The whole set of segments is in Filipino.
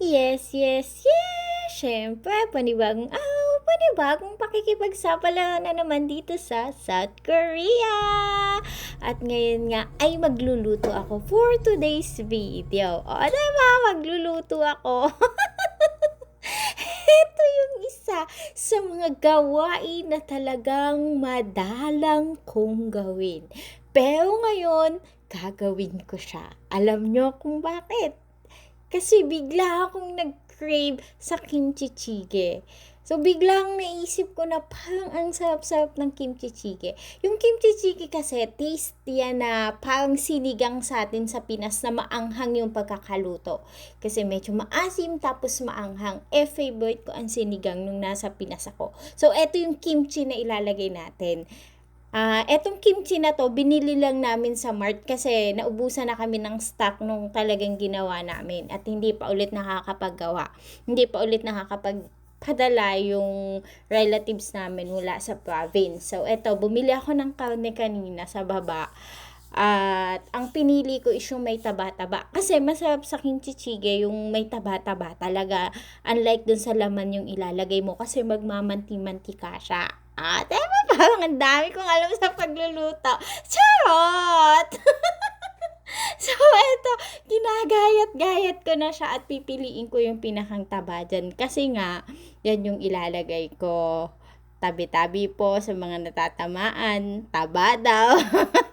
Yes, yes, yes! Siyempre, panibagong araw, panibagong pakikipagsapalaran na naman dito sa South Korea! At ngayon nga ay magluluto ako for today's video. O, diba? Magluluto ako. Ito yung isa sa mga gawain na talagang madalang kong gawin. Pero ngayon, gagawin ko siya. Alam nyo kung bakit? Kasi bigla akong nag-crave sa kimchi jjigae. So, biglang naisip ko na parang ang sarap-sarap ng kimchi jjigae. Yung kimchi jjigae kasi, taste yan na parang sinigang sa atin sa Pinas na maanghang yung pagkakaluto. Kasi medyo maasim tapos maanghang. Eh, favorite ko ang sinigang nung nasa Pinas ako. So, eto yung kimchi na ilalagay natin. Ah, etong kimchi na to, binili lang namin sa Mart kasi naubusan na kami ng stock nung talagang ginawa namin at hindi pa ulit nakakapaggawa. Hindi pa ulit nakakapagpadala yung relatives namin mula sa province. So, eto, bumili ako ng karne kanina sa baba. At ang pinili ko is yung may taba-taba. Kasi masarap sa kimchi jjigae yung may taba-taba talaga. Unlike dun sa laman yung ilalagay mo kasi magmamanti-mantika siya. Ah, diba? Parang ang dami kong alam sa pagluluto. Charot! so, eto, ginagayat-gayat ko na siya at pipiliin ko yung pinakang taba dyan. Kasi nga, yan yung ilalagay ko. Tabi-tabi po sa mga natatamaan. Taba daw.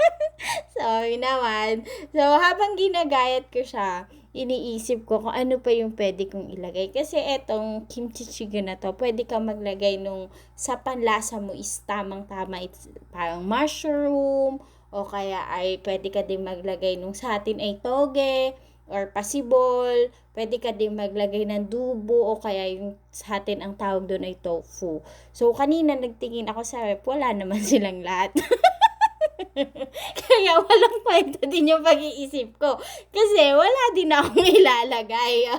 Sorry naman. So, habang ginagayat ko siya, iniisip ko kung ano pa yung pwede kong ilagay. Kasi etong kimchi jjigae na to, pwede ka maglagay nung sa panlasa mo is tamang-tama. It's parang mushroom, o kaya ay pwede ka din maglagay nung sa atin ay toge, or pasibol, pwede ka din maglagay ng dubo, o kaya yung sa atin ang tawag doon ay tofu. So, kanina nagtingin ako sa rep, wala naman silang lahat. Kaya walang kwenta din yung pag-iisip ko. Kasi wala din akong ilalagay.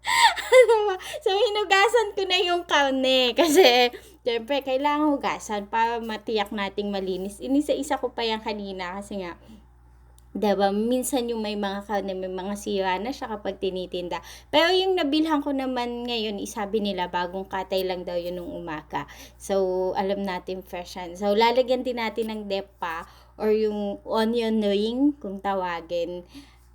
so, hinugasan ko na yung karne. Kasi, syempre, kailangan hugasan para matiyak nating malinis. Inisa-isa ko pa yan kanina kasi nga, Diba? Minsan yung may mga karne, may mga sira na siya kapag tinitinda. Pero yung nabilhan ko naman ngayon, isabi nila bagong katay lang daw yun nung umaga. So, alam natin fresh yan. So, lalagyan din natin ng depa or yung onion ring kung tawagin.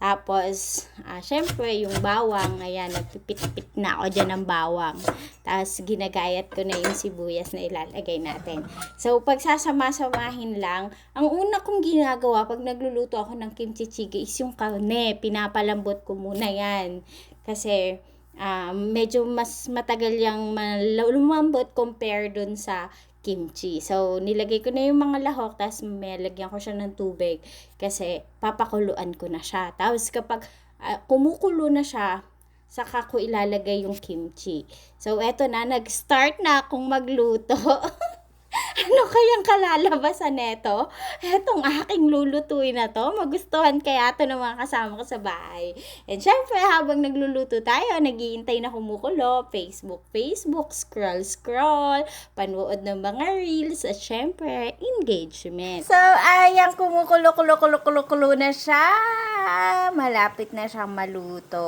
Tapos, ah, syempre, yung bawang, ayan, nagpipit-pit na ako dyan ng bawang. Tapos, ginagayat ko na yung sibuyas na ilalagay natin. So, pag sasama-samahin lang, ang una kong ginagawa pag nagluluto ako ng kimchi jjigae is yung karne. Pinapalambot ko muna yan. Kasi, ah, medyo mas matagal yung lumambot compare dun sa kimchi. So, nilagay ko na yung mga lahok, tapos lagyan ko siya ng tubig kasi papakuluan ko na siya. Tapos kapag uh, kumukulo na siya, saka ko ilalagay yung kimchi. So, eto na, nag-start na akong magluto. ano kayang kalalabasan neto? Etong aking lulutuin na to, magustuhan kaya to ng mga kasama ko sa bahay. And syempre, habang nagluluto tayo, nagiintay na kumukulo, Facebook, Facebook, scroll, scroll, panood ng mga reels, at syempre, engagement. So, ayan, kumukulo, kulo, kulo, kulo, kulo na siya. Malapit na siyang maluto.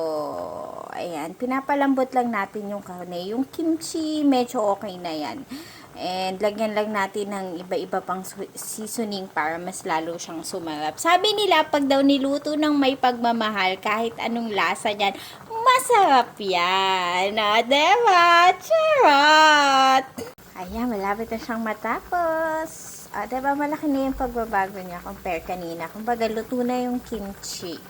Ayan, pinapalambot lang natin yung karne. Yung kimchi, medyo okay na yan. And lagyan lang natin ng iba-iba pang seasoning para mas lalo siyang sumarap. Sabi nila, pag daw niluto ng may pagmamahal, kahit anong lasa niyan, masarap yan. O, diba? Charot! Ayan, malapit na siyang matapos. O, diba? Malaki na yung pagbabago niya compare kanina. Kumbaga, luto na yung kimchi.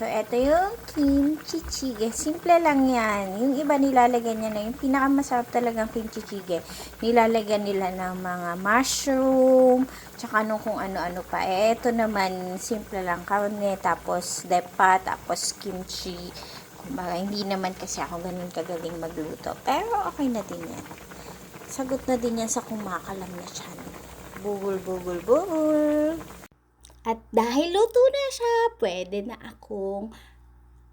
So, ito yung kimchi jjigae. Simple lang yan. Yung iba nilalagyan niya na yung pinakamasarap talagang kimchi jjigae. Nilalagyan nila ng mga mushroom, tsaka nung kung ano-ano pa. Eh, ito naman, simple lang. Karne, tapos depa, tapos kimchi. Kumbaga, hindi naman kasi ako ganun kagaling magluto. Pero, okay na din yan. Sagot na din yan sa kumakalam na tiyan. Bugul, bugul, bugul. At dahil luto na siya, pwede na akong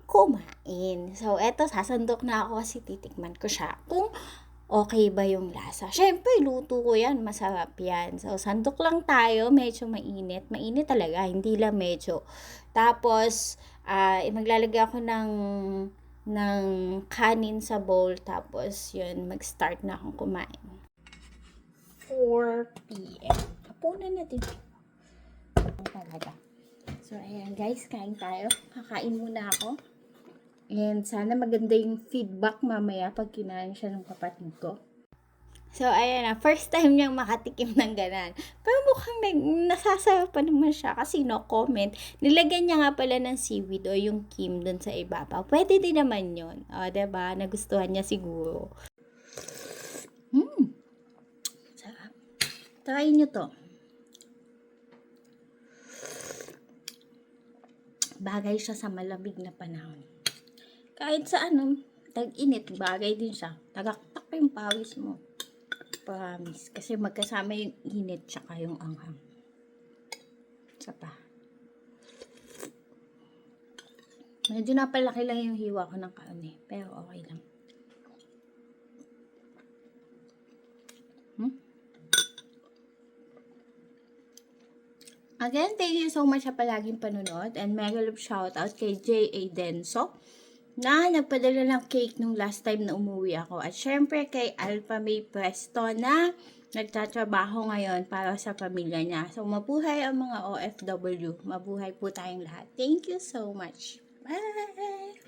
kumain. So, eto, sasandok na ako kasi titikman ko siya kung okay ba yung lasa. Siyempre, luto ko yan. Masarap yan. So, sandok lang tayo. Medyo mainit. Mainit talaga. Hindi lang medyo. Tapos, uh, maglalagay ako ng ng kanin sa bowl. Tapos, yun, mag-start na akong kumain. 4 p.m. Kapunan natin. Ang talaga. So, ayan guys, kain tayo. Kakain muna ako. And sana maganda yung feedback mamaya pag kinain siya ng kapatid ko. So, ayan na. First time niyang makatikim ng ganan. Pero mukhang nag, nasasawa pa naman siya kasi no comment. Nilagyan niya nga pala ng seaweed o yung kim dun sa ibabaw. Pwede din naman yun. O, diba? Nagustuhan niya siguro. Hmm. Sarap. Try niyo to. Bagay siya sa malamig na panahon. Kahit sa ano, tag-init, bagay din siya. Tagaktak yung pawis mo. Promise. Kasi magkasama yung init tsaka yung anghang. Isa pa. Medyo napalaki lang yung hiwa ko ng kaune. Pero okay lang. Again, thank you so much sa palaging panunod and mega love shoutout kay J.A. Denso na nagpadala ng cake nung last time na umuwi ako. At syempre kay Alpha May Presto na nagtatrabaho ngayon para sa pamilya niya. So, mabuhay ang mga OFW. Mabuhay po tayong lahat. Thank you so much. Bye!